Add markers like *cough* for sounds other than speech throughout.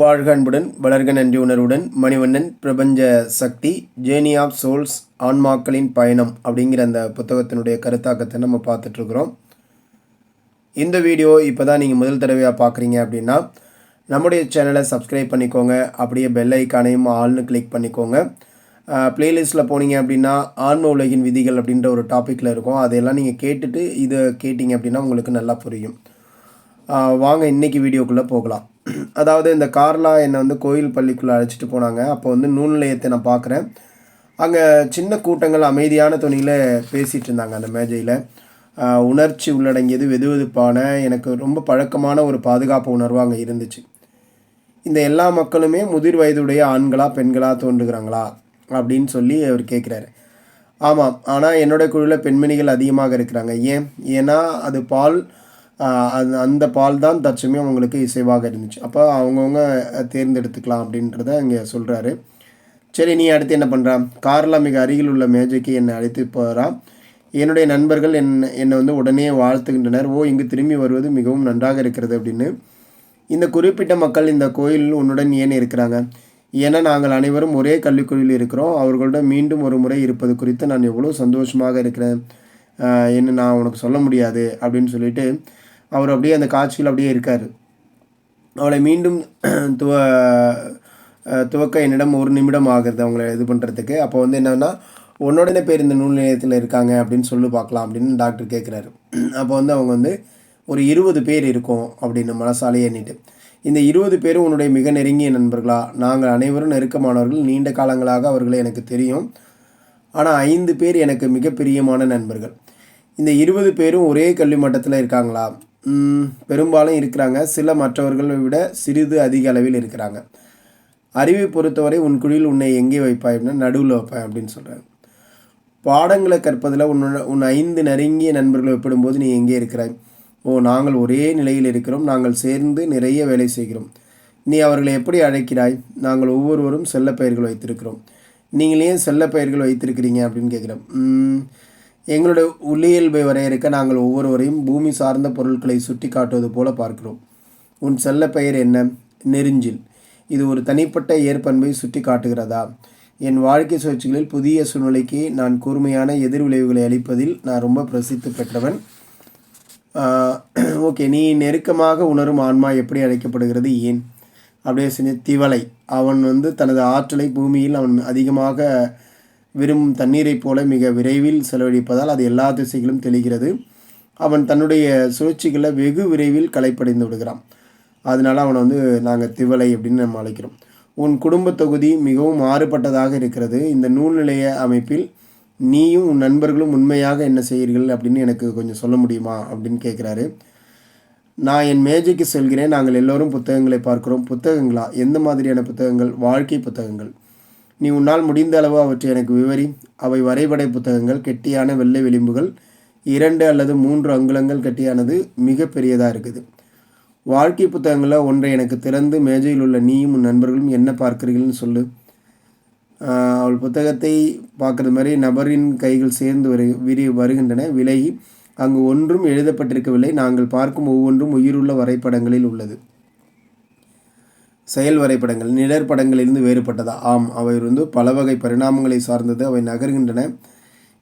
வாழ்க அன்புடன் வளர்க நன்றி உணர்வுடன் மணிவண்ணன் பிரபஞ்ச சக்தி ஜேர்னி ஆஃப் சோல்ஸ் ஆன்மாக்களின் பயணம் அப்படிங்கிற அந்த புத்தகத்தினுடைய கருத்தாக்கத்தை நம்ம பார்த்துட்ருக்குறோம். இந்த வீடியோ இப்போ தான் நீங்கள் முதல் தடவையாக பார்க்குறீங்க அப்படின்னா நம்முடைய சேனலை சப்ஸ்கிரைப் பண்ணிக்கோங்க அப்படியே பெல் ஐக்கானையும் ஆல்னு கிளிக் பண்ணிக்கோங்க. ப்ளேலிஸ்ட்டில் போனீங்க அப்படின்னா ஆன்ம உலகின் விதிகள் அப்படின்ற ஒரு டாப்பிக்கில் இருக்கும். அதையெல்லாம் நீங்கள் கேட்டுட்டு இதை கேட்டிங்க அப்படின்னா உங்களுக்கு நல்லா புரியும். வாங்க இன்னைக்கு வீடியோக்குள்ளே போகலாம். அதாவது இந்த கார்லா என்னை வந்து கோயில் பள்ளிக்குள்ளே அழைச்சிட்டு போனாங்க. அப்போ வந்து நூல் நிலையத்தை நான் பார்க்குறேன். அங்கே சின்ன கூட்டங்கள் அமைதியான துணியில் பேசிகிட்டு இருந்தாங்க அந்த மேஜையில். உணர்ச்சி உள்ளடங்கியது வெதுவெதுப்பான எனக்கு ரொம்ப பழக்கமான ஒரு பாதுகாப்பு உணர்வு அங்கே இருந்துச்சு. இந்த எல்லா மக்களுமே முதிர் வயதுடைய ஆண்களா பெண்களா தோன்றுகிறாங்களா அப்படின்னு சொல்லி அவர் கேட்குறாரு. ஆமாம் ஆனால் என்னோடய குழுவில் பெண்மணிகள் அதிகமாக இருக்கிறாங்க. ஏன்? ஏன்னா அது பால் அந்த அது அந்த பால் தான் தற்சமயம் அவங்களுக்கு இசைவாக இருந்துச்சு. அப்போ அவங்கவுங்க தேர்ந்தெடுத்துக்கலாம் அப்படின்றத இங்கே சொல்கிறாரு சரி நீ அடுத்து என்ன பண்ணுறா காரில் மிக அருகில் உள்ள மேஜைக்கு என்னை அழைத்து போகிறான் என்னுடைய நண்பர்கள் என் என்னை வந்து உடனே வாழ்த்துகின்றனர். ஓ இங்கு திரும்பி வருவது மிகவும் நன்றாக இருக்கிறது அப்படின்னு. இந்த குறிப்பிட்ட மக்கள் இந்த கோயிலில் உன்னுடன் ஏன் இருக்கிறாங்க? ஏன்னா நாங்கள் அனைவரும் ஒரே கல்விக்குழுவில் இருக்கிறோம். அவர்களோட மீண்டும் ஒரு முறை இருப்பது குறித்து நான் எவ்வளோ சந்தோஷமாக இருக்கிறேன். என்ன நான் உனக்கு சொல்ல முடியாது அப்படின்னு சொல்லிட்டு அவர் அப்படியே அந்த காட்சியில் அப்படியே இருக்கார். அவளை மீண்டும் *clears throat* துவ துவக்க என்னிடம் ஒரு நிமிடம் ஆகுது அவங்கள இது பண்ணுறதுக்கு அப்போ வந்து என்னென்னா உன்னோடனே பேர் இந்த நூல் நிலையத்தில் இருக்காங்க அப்படின்னு சொல்லி பார்க்கலாம் அப்படின்னு டாக்டர் கேட்குறாரு *clears throat* அப்போ வந்து அவங்க வந்து ஒரு இருபது பேர் இருக்கோம் அப்படின்னு மனசாலே எண்ணிட்டு. இந்த இருபது பேரும் உன்னுடைய மிக நெருங்கிய நண்பர்களா? நாங்கள் அனைவரும் நெருக்கமானவர்கள். நீண்ட காலங்களாக அவர்களை எனக்கு தெரியும். ஆனால் ஐந்து பேர் எனக்கு மிக பிரியமான நண்பர்கள். இந்த இருபது பேரும் ஒரே கல்வி மட்டத்தில் இருக்காங்களா? பெரும்பாலும் இருக்கிறாங்க. சில மற்றவர்களை விட சிறிது அதிக அளவில் இருக்கிறாங்க. அறிவை பொறுத்தவரை உன் குழியில் உன்னை எங்கே வைப்பாய் அப்படின்னா நடுவில் வைப்பேன் அப்படின்னு சொல்கிறாங்க பாடங்களை கற்பதில் உன்னோட உன் ஐந்து நெருங்கிய நண்பர்களை ஒப்பிடும்போது நீ எங்கே இருக்கிறாய்? ஓ நாங்கள் ஒரே நிலையில் இருக்கிறோம். நாங்கள் சேர்ந்து நிறைய வேலை செய்கிறோம். நீ அவர்களை எப்படி அழைக்கிறாய்? நாங்கள் ஒவ்வொருவரும் செல்ல பெயர்கள் வைத்திருக்கிறோம். நீங்கள் ஏன் செல்ல பெயர்கள் வைத்திருக்கிறீங்க அப்படின்னு கேட்குறோம் எங்களுடைய உள்ளியல்பை வரையறுக்க நாங்கள் ஒவ்வொருவரையும் பூமி சார்ந்த பொருட்களை சுட்டி காட்டுவது போல பார்க்கிறோம். உன் செல்ல பெயர் என்ன? நெருஞ்சில். இது ஒரு தனிப்பட்ட ஏற்பண்பை சுட்டி காட்டுகிறதா? என் வாழ்க்கை சுழற்சிகளில் புதிய சூழ்நிலைக்கு நான் கூர்மையான எதிர் விளைவுகளை அளிப்பதில் நான் ரொம்ப பிரசித்தி பெற்றவன். ஓகே நீ நெருக்கமாக உணரும் ஆன்மா எப்படி அழைக்கப்படுகிறது ஏன்? அப்படியே செஞ்ச திவலை. அவன் வந்து தனது ஆற்றலை பூமியில் அவன் அதிகமாக விரும்பும் தண்ணீரைப் போல மிக விரைவில் செலவழிப்பதால் அது எல்லா திசைகளும் தெளிகிறது. அவன் தன்னுடைய சுழற்சிகளை வெகு விரைவில் களைப்படைந்து விடுகிறான். அதனால் அவனை வந்து நாங்கள் திவலை அப்படின்னு நம்ம அழைக்கிறோம். உன் குடும்ப தொகுதி மிகவும் மாறுபட்டதாக இருக்கிறது. இந்த நூல்நிலைய அமைப்பில் நீயும் உன் நண்பர்களும் உண்மையாக என்ன செய்கிறீர்கள் அப்படின்னு எனக்கு கொஞ்சம் சொல்ல முடியுமா அப்படின்னு கேட்குறாரு நான் என் மேஜைக்கு செல்கிறேன். நாங்கள் எல்லோரும் புத்தகங்களை பார்க்கிறோம். புத்தகங்களா? எந்த மாதிரியான புத்தகங்கள்? வாழ்க்கை புத்தகங்கள். நீ உன்னால் முடிந்த அளவு அவற்றை எனக்கு விவரி. அவை வரைபடை புத்தகங்கள் கெட்டியான வெள்ளை விளிம்புகள் இரண்டு அல்லது மூன்று அங்குலங்கள் கெட்டியானது மிக பெரியதாக இருக்குது. வாழ்க்கை புத்தகங்களில் ஒன்றை எனக்கு திறந்து மேஜையில் உள்ள நீயும் உன் நண்பர்களும் என்ன பார்க்கிறீர்கள்னு சொல்லு. அவள் புத்தகத்தை பார்க்குறது மாதிரி நபரின் கைகள் சேர்ந்து வரு விரி வருகின்றன விலகி அங்கு ஒன்றும் எழுதப்பட்டிருக்கவில்லை. நாங்கள் பார்க்கும் ஒவ்வொன்றும் உயிருள்ள வரைபடங்களில் உள்ளது. செயல் வரைபடங்கள் நிழற்படங்களிலிருந்து வேறுபட்டதா? ஆம் அவை வந்து பல வகை பரிணாமங்களை சார்ந்தது. அவை நகர்கின்றன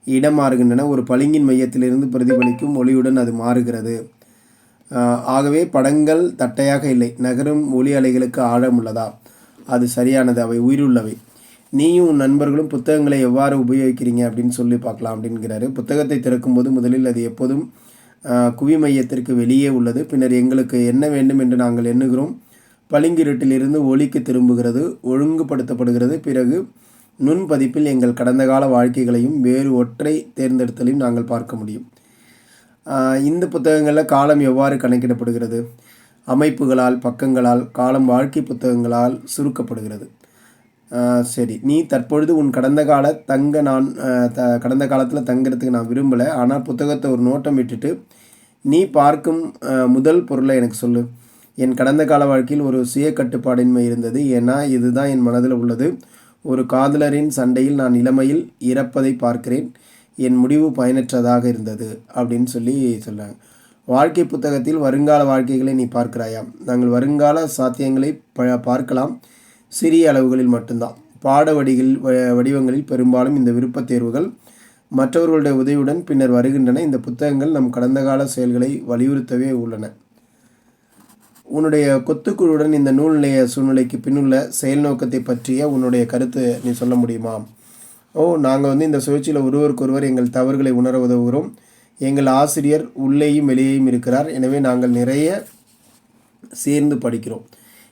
இடம் மாறுகின்றன ஒரு பளிங்கின் மையத்திலிருந்து பிரதிபலிக்கும் ஒளியுடன் அது மாறுகிறது. ஆகவே படங்கள் தட்டையாக இல்லை. நகரும் ஒளி அலைகளுக்கு ஆழம் உள்ளதா? அது சரியானது. அவை உயிருள்ளவை. நீயும் உன் நண்பர்களும் புத்தகங்களை எவ்வாறு உபயோகிக்கிறீங்க அப்படின்னு சொல்லி பார்க்கலாம் அப்படிங்கிறாரு. புத்தகத்தை திறக்கும்போது முதலில் அது எப்போதும் குவி மையத்திற்கு வெளியே உள்ளது. பின்னர் எங்களுக்கு என்ன வேண்டும் என்று நாங்கள் எண்ணுகிறோம். பளிங்கிருட்டிலிருந்து ஒளிக்கு திரும்புகிறது ஒழுங்குபடுத்தப்படுகிறது. பிறகு நுண்பதிப்பில் எங்கள் கடந்த கால வாழ்க்கைகளையும் வேறு ஒற்றை தேர்ந்தெடுத்தலையும் நாங்கள் பார்க்க முடியும். இந்த புத்தகங்களில் காலம் எவ்வாறு கணக்கிடப்படுகிறது? அமைப்புகளால் பக்கங்களால் காலம் வாழ்க்கை புத்தகங்களால் சுருக்கப்படுகிறது. சரி. நீ தற்பொழுது உன் கடந்த கால தங்க நான் த கடந்த காலத்தில் தங்குறதுக்கு நான் விரும்பலை. ஆனால் புத்தகத்தை ஒரு நோட்டம் விட்டுட்டு நீ பார்க்கும் முதல் பொருளை எனக்கு சொல்லு. என் கடந்த கால வாழ்க்கையில் ஒரு சுய கட்டுப்பாடின்மை இருந்தது. ஏன்னா இதுதான் என் மனதில் உள்ளது. ஒரு காதலரின் சண்டையில் நான் இளமையில் இறப்பதை பார்க்கிறேன். என் முடிவு பயனற்றதாக இருந்தது அப்படின்னு சொல்லி சொல்கிறாங்க வாழ்க்கை புத்தகத்தில் வருங்கால வாழ்க்கைகளை நீ பார்க்கிறாயா? நாங்கள் வருங்கால சாத்தியங்களை ப பார்க்கலாம். சிறிய அளவுகளில் மட்டும்தான். பாட வடிகள் வடிவங்களில் பெரும்பாலும் இந்த விருப்பத் தேர்வுகள் மற்றவர்களுடைய உதவியுடன் பின்னர் வருகின்றன. இந்த புத்தகங்கள் நம் கடந்த கால செயல்களை வலியுறுத்தவே உள்ளன. உன்னுடைய கொத்துக்குழுவுடன் இந்த நூல் நிலைய சூழ்நிலைக்கு பின்னுள்ள செயல் நோக்கத்தை பற்றிய உன்னுடைய கருத்து நீ சொல்ல முடியுமா? ஓ நாங்கள் வந்து இந்த சுழற்சியில் ஒருவருக்கொருவர் எங்கள் தவறுகளை உணர உதவுகிறோம். எங்கள் ஆசிரியர் உள்ளேயும் வெளியேயும் இருக்கிறார். எனவே நாங்கள் நிறைய சேர்ந்து படிக்கிறோம்.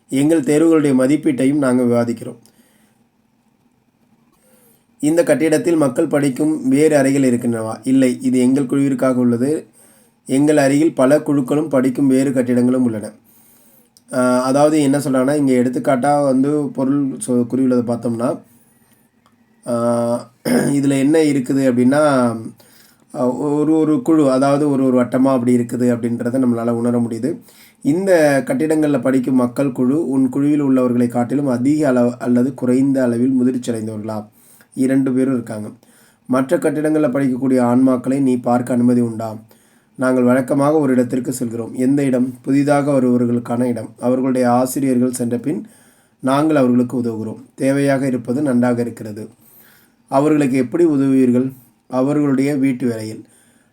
எங்கள் தேர்வுகளுடைய மதிப்பீட்டையும் நாங்கள் விவாதிக்கிறோம். இந்த கட்டிடத்தில் மக்கள் படிக்கும் வேறு அறைகள் இருக்கின்றனவா? இல்லை இது எங்கள் குழுவிற்காக உள்ளது. எங்கள் அருகில் பல குழுக்களும் படிக்கும் வேறு கட்டிடங்களும் உள்ளன. அதாவது என்ன சொல்கிறாங்கன்னா இங்கே எடுத்துக்காட்டாக வந்து பொருள் சொ குறியுள்ளதை பார்த்தோம்னா இதில் என்ன இருக்குது அப்படின்னா ஒரு ஒரு குழு அதாவது ஒரு ஒரு வட்டமாக அப்படி இருக்குது அப்படின்றத நம்மளால் உணர முடியுது. இந்த கட்டிடங்களில் படிக்கும் மக்கள் குழு உன் குழுவில் உள்ளவர்களை காட்டிலும் அதிக அளவு அல்லது குறைந்த அளவில் முதிர்ச்சியடைந்தவர்களா? இரண்டு பேரும் இருக்காங்க. மற்ற கட்டிடங்களில் படிக்கக்கூடிய ஆன்மாக்களை நீ பார்க்க அனுமதி உண்டா? நாங்கள் வழக்கமாக ஒரு இடத்திற்கு செல்கிறோம். எந்த இடம்? புதிதாக வருபவர்களுக்கான இடம். அவர்களுடைய ஆசிரியர்கள் சென்ற பின் நாங்கள் அவர்களுக்கு உதவுகிறோம். தேவையாக இருப்பது நன்றாக இருக்கிறது. அவர்களுக்கு எப்படி உதவுவீர்கள்? அவர்களுடைய வீட்டு வேலையில்.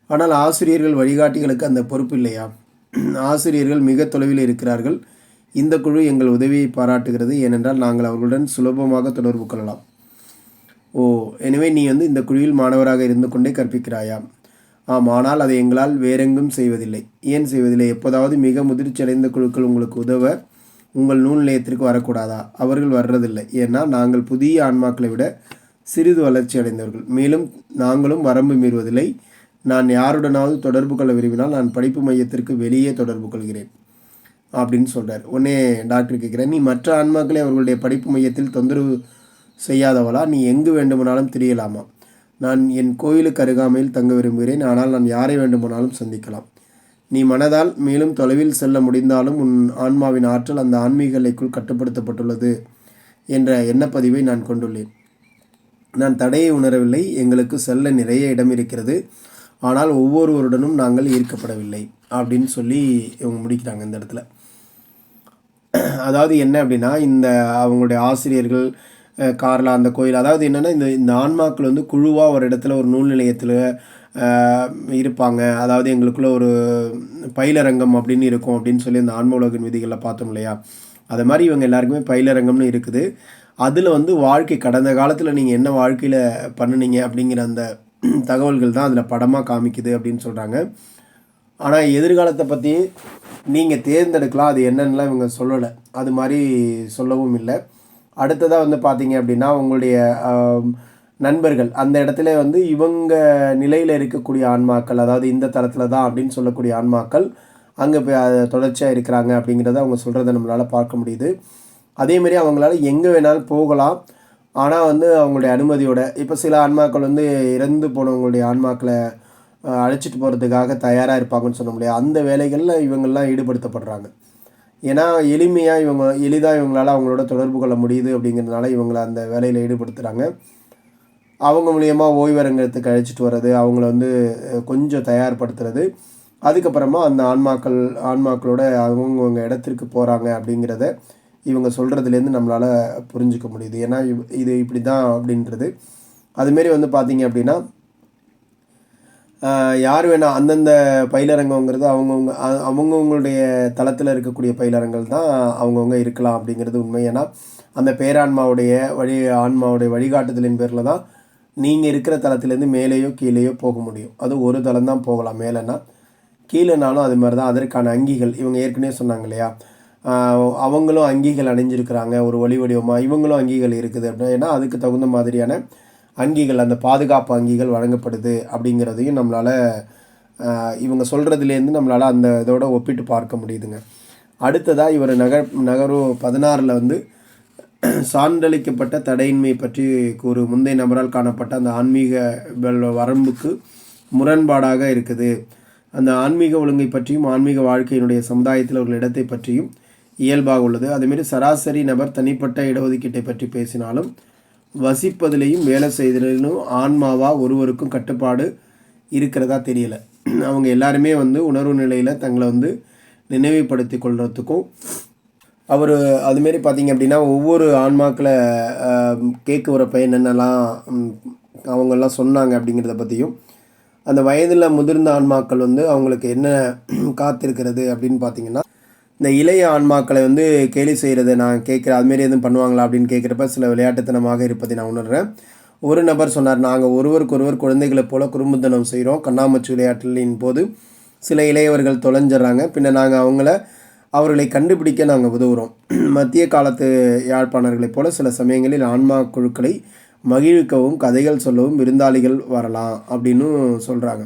ஆனால் ஆசிரியர்கள் வழிகாட்டிகளுக்கு அந்த பொறுப்பு இல்லையா? ஆசிரியர்கள் மிக தொலைவில் இருக்கிறார்கள். இந்த குழு எங்கள் உதவியை பாராட்டுகிறது. ஏனென்றால் நாங்கள் அவர்களுடன் சுலபமாக தொடர்பு கொள்ளலாம். ஓ எனவே நீ வந்து இந்த குழுவில் மாணவராக இருந்து கொண்டே கற்பிக்கிறாயா? ஆம் ஆனால் அதை எங்களால் வேறெங்கும் செய்வதில்லை. ஏன் செய்வதில்லை? எப்போதாவது மிக முதிர்ச்சி அடைந்த குழுக்கள் உங்களுக்கு உதவ உங்கள் நூல் நிலையத்திற்கு வரக்கூடாதா? அவர்கள் வர்றதில்லை. ஏன்னா நாங்கள் புதிய ஆன்மாக்களை விட சிறிது வளர்ச்சி அடைந்தவர்கள் மேலும் நாங்களும் வரம்பு மீறுவதில்லை. நான் யாருடனாவது தொடர்பு கொள்ள விரும்பினால் நான் படிப்பு மையத்திற்கு வெளியே தொடர்பு கொள்கிறேன் அப்படின்னு சொல்கிறார் உடனே டாக்டர் கேட்குறேன் நீ மற்ற ஆன்மாக்களை அவர்களுடைய படிப்பு மையத்தில் தொந்தரவு செய்யாதவளா? நீ எங்கு வேண்டுமானாலும் தெரியலாமா? நான் என் கோயிலுக்கு அருகாமையில் தங்க விரும்புகிறேன். ஆனால் நான் யாரை வேண்டுமானாலும் சந்திக்கலாம். நீ மனதால் மேலும் தொலைவில் செல்ல முடிந்தாலும் உன் ஆன்மாவின் ஆற்றல் அந்த ஆன்மீக எல்லைக்குள் கட்டுப்படுத்தப்பட்டுள்ளது என்ற எண்ணப்பதிவை நான் கொண்டுள்ளேன். நான் தடையை உணரவில்லை. எங்களுக்கு செல்ல நிறைய இடம் இருக்கிறது. ஆனால் ஒவ்வொருவருடனும் நாங்கள் ஈர்க்கப்படவில்லை அப்படின்னு சொல்லி இவங்க முடிக்கிறாங்க இந்த இடத்துல. அதாவது என்ன அப்படின்னா இந்த அவங்களுடைய ஆசிரியர்கள் கார்லா அந்த கோயில் அதாவது என்னென்னா இந்த இந்த ஆன்மாக்கள் வந்து குழுவாக ஒரு இடத்துல ஒரு நூல் நிலையத்தில் இருப்பாங்க. அதாவது எங்களுக்குள்ள ஒரு பயிலரங்கம் அப்படின்னு இருக்கும் அப்படின்னு சொல்லி அந்த ஆன்ம உலகின் விதிகளில் பார்த்தோம் இல்லையா? அது மாதிரி இவங்க எல்லாருக்குமே பயிலரங்கம்னு இருக்குது. அதில் வந்து வாழ்க்கை கடந்த காலத்தில் நீங்கள் என்ன வாழ்க்கையில் பண்ணினீங்க அப்படிங்கிற அந்த தகவல்கள் தான் அதில் படமாக காமிக்குது அப்படின்னு சொல்கிறாங்க ஆனால் எதிர்காலத்தை பற்றி நீங்கள் தேர்ந்தெடுக்கலாம். அது என்னென்னலாம் இவங்க சொல்லலை. அது மாதிரி சொல்லவும் இல்லை. அடுத்ததாக வந்து பார்த்தீங்க அப்படின்னா உங்களுடைய நண்பர்கள். அந்த இடத்துல வந்து இவங்க நிலையில் இருக்கக்கூடிய ஆன்மாக்கள் அதாவது இந்த தளத்தில் தான் அப்படின்னு சொல்லக்கூடிய ஆன்மாக்கள் அங்கே போய் தொடர்ச்சியாக இருக்கிறாங்க அப்படிங்கிறத அவங்க சொல்கிறத நம்மளால் பார்க்க முடியுது. அதேமாரி அவங்களால எங்கே வேணாலும் போகலாம். ஆனால் வந்து அவங்களுடைய அனுமதியோட இப்போ சில ஆன்மாக்கள் வந்து இறந்து போனவங்களுடைய ஆன்மாக்களை அழைச்சிட்டு போகிறதுக்காக தயாராக இருப்பாங்கன்னு சொல்ல முடியாது. அந்த வேலைகளில் இவங்கள்லாம் ஈடுபடுத்தப்படுறாங்க. ஏன்னா எளிமையாக இவங்க எளிதாக இவங்களால் அவங்களோட தொடர்பு கொள்ள முடியுது அப்படிங்கிறதுனால இவங்களை அந்த வேலையில் ஈடுபடுத்துகிறாங்க அவங்க மூலியமாக ஓய்வரங்கத்துக்கு அழைச்சிட்டு வர்றது அவங்கள வந்து கொஞ்சம் தயார்படுத்துறது. அதுக்கப்புறமா அந்த ஆன்மாக்கள் ஆன்மாக்களோட அவங்கவுங்க இடத்திற்கு போகிறாங்க அப்படிங்கிறத இவங்க சொல்கிறதுலேருந்து நம்மளால் புரிஞ்சிக்க முடியுது. ஏன்னா இது இப்படி தான் அப்படின்றது. அதுமாரி வந்து பார்த்திங்க அப்படின்னா யார் வேணால் அந்தந்த பயிலரங்கங்கிறது அவங்கவுங்க அவங்கவுங்களுடைய தளத்தில் இருக்கக்கூடிய பயிலரங்கள் தான் அவங்கவுங்க இருக்கலாம் அப்படிங்கிறது உண்மை. ஏன்னா அந்த பேரான்மாவுடைய வழி ஆன்மாவுடைய வழிகாட்டுதலின் பேரில் தான் நீங்கள் இருக்கிற தளத்துலேருந்து மேலேயோ கீழேயோ போக முடியும். அது ஒரு தளம் தான் போகலாம். மேலேனா கீழேனாலும் அது மாதிரி தான். அதற்கான அங்கிகள் இவங்க ஏற்கனவே சொன்னாங்க இல்லையா? அவங்களும் அங்கிகள் அணிஞ்சிருக்கிறாங்க. ஒரு ஒளி வடிவமாக இவங்களும் அங்கிகள் இருக்குது அப்படின்னா அதுக்கு தகுந்த மாதிரியான அங்கிகள் அந்த பாதுகாப்பு அங்கிகள் வழங்கப்படுது அப்படிங்கிறதையும் நம்மளால் இவங்க சொல்கிறதுலேருந்து நம்மளால் அந்த இதோட ஒப்பிட்டு பார்க்க முடியுதுங்க. அடுத்ததாக இவர் நகர் நகரும் பதினாறில் வந்து சான்றளிக்கப்பட்ட தடையின்மை பற்றி ஒரு முந்தைய நபரால் காணப்பட்ட அந்த ஆன்மீக வரம்புக்கு முரண்பாடாக இருக்குது. அந்த ஆன்மீக ஒழுங்கை பற்றியும் ஆன்மீக வாழ்க்கையினுடைய சமுதாயத்தில் ஒரு இடத்தை பற்றியும் இயல்பாக உள்ளது. அதேமாரி சராசரி நபர் தனிப்பட்ட இடஒதுக்கீட்டை பற்றி பேசினாலும் வசிப்பதிலையும் வேலை செய்ததிலும் ஆன்மாவாக ஒருவருக்கும் கட்டுப்பாடு இருக்கிறதா தெரியல. அவங்க எல்லாருமே வந்து உணர்வு நிலையில் தங்களை வந்து நினைவுபடுத்தி கொள்கிறதுக்கும் அவர் அதுமாரி பார்த்தீங்க அப்படின்னா ஒவ்வொரு ஆன்மாக்களை கேட்க வரப்போ என்னென்னலாம் அவங்கெல்லாம் சொன்னாங்க அப்படிங்கிறத பற்றியும் அந்த வயதில் முதிர்ந்த ஆன்மாக்கள் வந்து அவங்களுக்கு என்ன காத்திருக்கிறது அப்படின்னு பார்த்தீங்கன்னா இந்த இளைய ஆன்மாக்களை வந்து கேலி செய்கிறத நான் கேட்குறேன் அதுமாரி எதுவும் பண்ணுவாங்களா அப்படின்னு கேட்குறப்ப சில விளையாட்டுத்தனமாக இருப்பதை நான் உணர்றேன். ஒரு நபர் சொன்னார் நாங்கள் ஒருவருக்கொருவர் குழந்தைகளைப் போல குறும்புத்தனம் செய்கிறோம் கண்ணாமூச்சி விளையாட்டுகளின் போது சில இளையவர்கள் தொலைஞ்சிடுறாங்க. பின்ன நாங்கள் அவங்கள அவர்களை கண்டுபிடிக்க நாங்கள் உதவுகிறோம் *clears throat* மத்திய காலத்து யாழ்ப்பாணர்களைப் போல சில சமயங்களில் ஆன்மா குழுக்களை மகிழ்விக்கவும் கதைகள் சொல்லவும் விருந்தாளிகள் வரலாம் அப்படின்னு சொல்கிறாங்க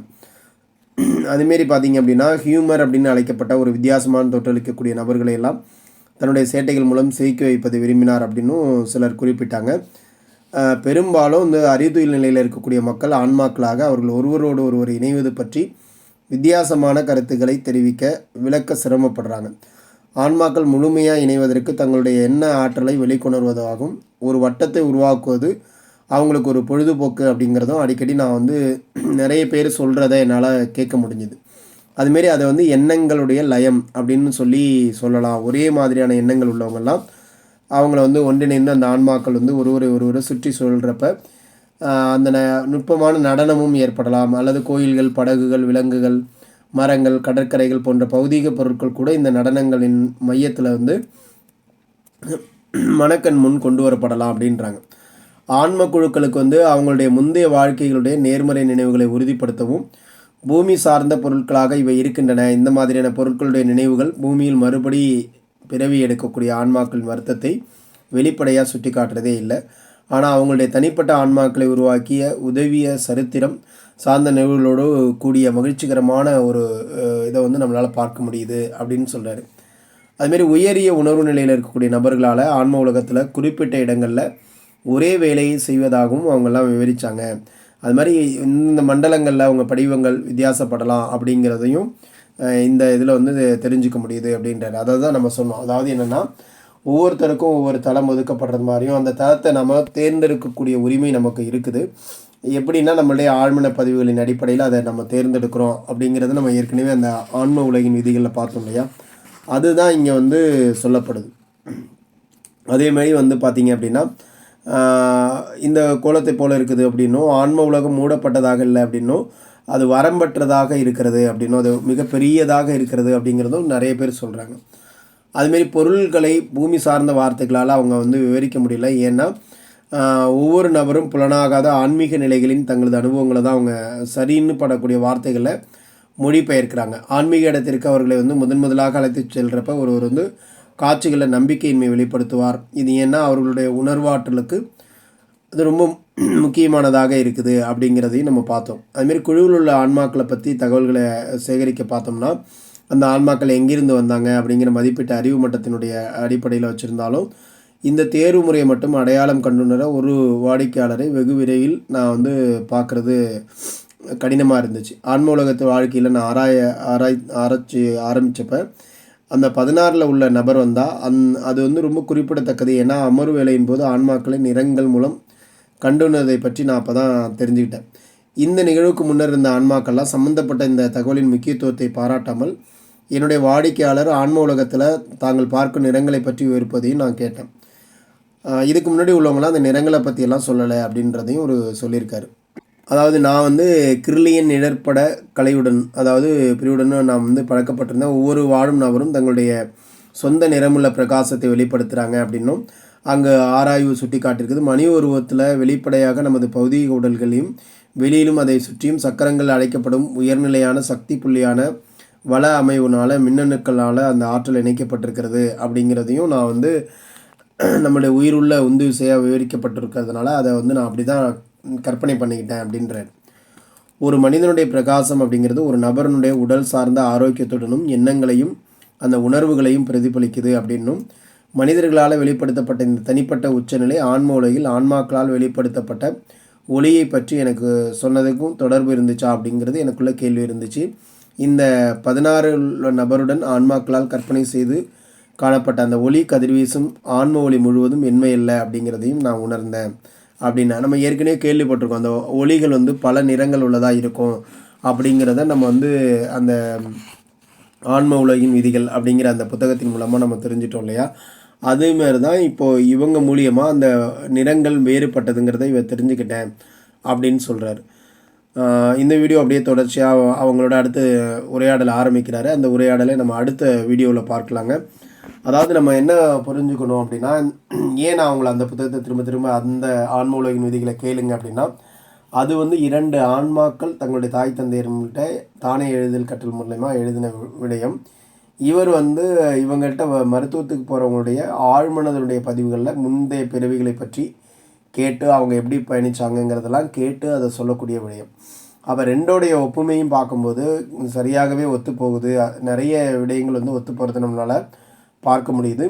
*clears throat* அதுமாரி பார்த்தீங்க அப்படின்னா ஹியூமர் அப்படின்னு அழைக்கப்பட்ட ஒரு வித்தியாசமான தொற்றளிக்கக்கூடிய நபர்களை எல்லாம் தன்னுடைய சேட்டைகள் மூலம் சிரிக்க வைப்பதை விரும்பினார் அப்படின்னும் சிலர் குறிப்பிட்டாங்க. பெரும்பாலும் இந்த அறிவுயில் நிலையில் இருக்கக்கூடிய மக்கள் ஆன்மாக்களாக அவர்கள் ஒருவரோடு ஒருவர் இணைவது பற்றி வித்தியாசமான கருத்துக்களை தெரிவிக்க விளக்க சிரமப்படுறாங்க. ஆன்மாக்கள் முழுமையாக இணைவதற்கு தங்களுடைய எண்ண ஆற்றலை வெளிக்கொணர்வதாகவும் ஒரு வட்டத்தை உருவாக்குவது அவங்களுக்கு ஒரு பொழுதுபோக்கு அப்படிங்கிறதும் அடிக்கடி நான் வந்து நிறைய பேர் சொல்கிறத என்னால் கேட்க முடிஞ்சுது. அதுமாரி அதை வந்து எண்ணங்களுடைய லயம் அப்படின்னு சொல்லி சொல்லலாம். ஒரே மாதிரியான எண்ணங்கள் உள்ளவங்கெல்லாம் அவங்கள வந்து ஒன்றிணைந்து அந்த ஆன்மாக்கள் வந்து ஒருவரை ஒருவரை சுற்றி சொல்கிறப்ப அந்த ந நுட்பமான நடனமும் ஏற்படலாம். அல்லது கோயில்கள் படகுகள் விலங்குகள் மரங்கள் கடற்கரைகள் போன்ற பௌதீக பொருட்கள் கூட இந்த நடனங்களின் மையத்தில் வந்து மனக்கண் முன் கொண்டு வரப்படலாம் அப்படின்றாங்க. ஆன்ம குழுக்களுக்கு வந்து அவங்களுடைய முந்தைய வாழ்க்கைகளுடைய நேர்மறை நினைவுகளை உறுதிப்படுத்தவும் பூமி சார்ந்த பொருட்களாக இவை இருக்கின்றன. இந்த மாதிரியான பொருட்களுடைய நினைவுகள் பூமியில் மறுபடி பிறவி எடுக்கக்கூடிய ஆன்மாக்களின் வருத்தத்தை வெளிப்படையாக சுட்டி காட்டுறதே இல்லை. ஆனால் அவங்களுடைய தனிப்பட்ட ஆன்மாக்களை உருவாக்கிய உதவிய சரித்திரம் சார்ந்த நிகழ்வுகளோடு கூடிய மகிழ்ச்சிகரமான ஒரு இதை வந்து நம்மளால் பார்க்க முடியுது அப்படின்னு சொல்கிறாரு அதுமாரி உயரிய உணர்வு நிலையில் இருக்கக்கூடிய நபர்களால் ஆன்ம உலகத்தில் குறிப்பிட்ட இடங்களில் ஒரே வேலையை செய்வதாகவும் அவங்கெல்லாம் விவரித்தாங்க அது மாதிரி இந்த மண்டலங்களில் அவங்க படிவங்கள் வித்தியாசப்படலாம் அப்படிங்கிறதையும் இந்த இதில் வந்து தெரிஞ்சுக்க முடியுது அப்படின்றாரு. அதை தான் நம்ம சொன்னோம். அதாவது என்னென்னா ஒவ்வொருத்தருக்கும் ஒவ்வொரு தளம் ஒதுக்கப்படுறது மாதிரியும் அந்த தளத்தை நம்ம தேர்ந்தெடுக்கக்கூடிய உரிமை நமக்கு இருக்குது. எப்படின்னா நம்மளுடைய ஆழ்மன பதிவுகளின் அடிப்படையில் அதை நம்ம தேர்ந்தெடுக்கிறோம் அப்படிங்கிறத நம்ம ஏற்கனவே அந்த ஆன்ம உலகின் விதிகளில் பார்த்தோம் இல்லையா? அதுதான் இங்கே வந்து சொல்லப்படுது. அதே மாதிரி வந்து பார்த்திங்க அப்படின்னா இந்த கோலத்தை போல் இருக்குது அப்படின்னும் ஆன்ம உலகம் மூடப்பட்டதாக இல்லை அப்படின்னும் அது வரம்பற்றதாக இருக்கிறது அப்படின்னும் அது மிகப்பெரியதாக இருக்கிறது அப்படிங்கிறதும் நிறைய பேர் சொல்கிறாங்க அதுமாரி பொருள்களை பூமி சார்ந்த வார்த்தைகளால் அவங்க வந்து விவரிக்க முடியல. ஏன்னா ஒவ்வொரு நபரும் புலனாகாத ஆன்மீக நிலைகளின் தங்களது அனுபவங்களை தான் அவங்க சரின்னு படக்கூடிய வார்த்தைகளை மொழிபெயர்க்கிறாங்க. ஆன்மீக இடத்திற்கு அவர்களை வந்து முதன் முதலாக அழைத்து செல்கிறப்ப ஒருவர் வந்து காட்சிகளை நம்பிக்கையின்மை வெளிப்படுத்துவார். இது ஏன்னா அவர்களுடைய உணர்வாற்றலுக்கு அது ரொம்ப முக்கியமானதாக இருக்குது அப்படிங்கிறதையும் நம்ம பார்த்தோம். அதுமாரி குழுவில் உள்ள ஆன்மாக்களை பற்றி தகவல்களை சேகரிக்க பார்த்தோம்னா அந்த ஆன்மாக்கள் எங்கிருந்து வந்தாங்க அப்படிங்கிற மதிப்பீட்டு அறிவு மட்டத்தினுடைய அடிப்படையில் வச்சுருந்தாலும் இந்த தேர்வு முறையை மட்டும் அடையாளம் கண்டுணர ஒரு வாடிக்கையாளரை வெகு விரைவில் நான் வந்து பார்க்குறது கடினமாக இருந்துச்சு. ஆன்ம உலகத்து வாழ்க்கையில் நான் ஆராய ஆராய் ஆராய்ச்சி ஆரம்பித்தப்ப அந்த பதினாறில் உள்ள நபர் வந்தால் அந் அது வந்து ரொம்ப குறிப்பிடத்தக்கது. ஏன்னா அமர்வு வேலையின் போது ஆன்மாக்களை நிறங்கள் மூலம் கண்டுணர்தை பற்றி நான் அப்போ தான் தெரிஞ்சுக்கிட்டேன். இந்த நிகழ்வுக்கு முன்னர் இருந்த ஆன்மாக்கள்லாம் சம்மந்தப்பட்ட இந்த தகவலின் முக்கியத்துவத்தை பாராட்டாமல் என்னுடைய வாடிக்கையாளர் ஆன்ம உலகத்தில் தாங்கள் பார்க்கும் நிறங்களை பற்றி விவரிப்பதையும் நான் கேட்டேன். இதுக்கு முன்னாடி உள்ளவங்களாம் அந்த நிறங்களை பற்றியெல்லாம் சொல்லலை அப்படின்றதையும் ஒரு சொல்லியிருக்காரு. அதாவது நான் வந்து கிர்லியன் இடர்பட கலையுடன் அதாவது பிரிவுடன் நான் வந்து பழக்கப்பட்டிருந்தேன். ஒவ்வொரு வாழும் நபரும் தங்களுடைய சொந்த நிறமுள்ள பிரகாசத்தை வெளிப்படுத்துகிறாங்க அப்படின்னும் அங்கே ஆராய்வு சுட்டி காட்டியிருக்குது. மணி உருவத்தில் வெளிப்படையாக நமது பௌதீக உடல்களையும் வெளியிலும் அதை சுற்றியும் சக்கரங்கள் அழைக்கப்படும் உயர்நிலையான சக்தி புள்ளியான வள அமைவுனால் மின்னணுக்களால் அந்த ஆற்றல் இணைக்கப்பட்டிருக்கிறது அப்படிங்கிறதையும் நான் வந்து நம்மளுடைய உயிருள்ள உந்து விசையாக விவரிக்கப்பட்டிருக்கிறதுனால அதை வந்து நான் அப்படி தான் கற்பனை பண்ணிக்கிட்டேன் அப்படின்றார் ஒரு மனிதனுடைய பிரகாசம் அப்படிங்கிறது ஒரு நபரனுடைய உடல் சார்ந்த ஆரோக்கியத்துடனும் எண்ணங்களையும் அந்த உணர்வுகளையும் பிரதிபலிக்குது அப்படின்னும் மனிதர்களால் வெளிப்படுத்தப்பட்ட இந்த தனிப்பட்ட உச்சநிலை ஆன்ம உலகில் ஆன்மாக்களால் வெளிப்படுத்தப்பட்ட ஒளியை பற்றி எனக்கு சொன்னதுக்கும் தொடர்பு இருந்துச்சா அப்படிங்கிறது எனக்குள்ள கேள்வி இருந்துச்சு. இந்த பதினாறு நபருடன் ஆன்மாக்களால் கற்பனை செய்து காணப்பட்ட அந்த ஒளி கதிர்வீசும் ஆன்ம ஒளி முழுவதும் என்மையல்ல அப்படிங்கிறதையும் நான் உணர்ந்தேன். அப்படின்னா நம்ம ஏற்கனவே கேள்விப்பட்டிருக்கோம் அந்த ஒளிகள் வந்து பல நிறங்கள் உள்ளதாக இருக்கும் அப்படிங்கிறத நம்ம வந்து அந்த ஆன்ம உலகின் விதிகள் அப்படிங்கிற அந்த புத்தகத்தின் மூலமாக நம்ம தெரிஞ்சிட்டோம் இல்லையா? அதேமாரி தான் இப்போது இவங்க மூலியமாக அந்த நிறங்கள் வேறுபட்டதுங்கிறத இவர் தெரிஞ்சுக்கிட்டேன் அப்படின்னு சொல்கிறார் இந்த வீடியோ அப்படியே தொடர்ச்சியாக அவங்களோட அடுத்து உரையாடல் ஆரம்பிக்கிறாரு. அந்த உரையாடலை நம்ம அடுத்த வீடியோவில் பார்க்கலாங்க. அதாவது நம்ம என்ன புரிஞ்சுக்கணும் அப்படின்னா ஏன் நான் அவங்கள அந்த புத்தகத்தை திரும்ப திரும்ப அந்த ஆன்ம உலகின் விதிகளை கேளுங்க அப்படின்னா அது வந்து இரண்டு ஆன்மாக்கள் தங்களுடைய தாய் தந்தையர்கிட்ட தானே எழுதல் கற்றல் மூலயமா எழுதின விடயம். இவர் வந்து இவங்கள்ட்ட மருத்துவத்துக்கு போகிறவங்களுடைய ஆழ்மனதனுடைய பதிவுகளில் முந்தைய பிறவிகளை பற்றி கேட்டு அவங்க எப்படி பயணிச்சாங்கங்கிறதெல்லாம் கேட்டு அதை சொல்லக்கூடிய விடயம். அப்போ ரெண்டோடைய ஒப்புமையும் பார்க்கும்போது சரியாகவே ஒத்து போகுது நிறைய விடயங்கள் வந்து ஒத்து போகிறது நம்மளால் பார்க்க முடியுது.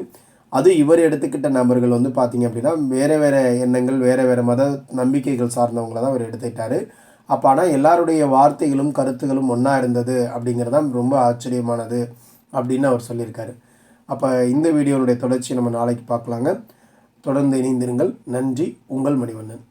அது இவர் எடுத்துக்கிட்ட நபர்கள் வந்து பார்த்திங்க அப்படின்னா வேறு வேறு எண்ணங்கள் வேறு வேறு மத நம்பிக்கைகள் சார்ந்தவங்கள தான் அவர் எடுத்துக்கிட்டார். அப்போ ஆனால் எல்லாருடைய வார்த்தைகளும் கருத்துகளும் ஒன்றா இருந்தது அப்படிங்கிறது தான் ரொம்ப ஆச்சரியமானது அப்படின்னு அவர் சொல்லியிருக்காரு. அப்போ இந்த வீடியோனுடைய தொடர்ச்சி நம்ம நாளைக்கு பார்க்கலாங்க. தொடர்ந்து இணைந்திருங்கள். நன்றி. உங்கள் மணிவண்ணன்.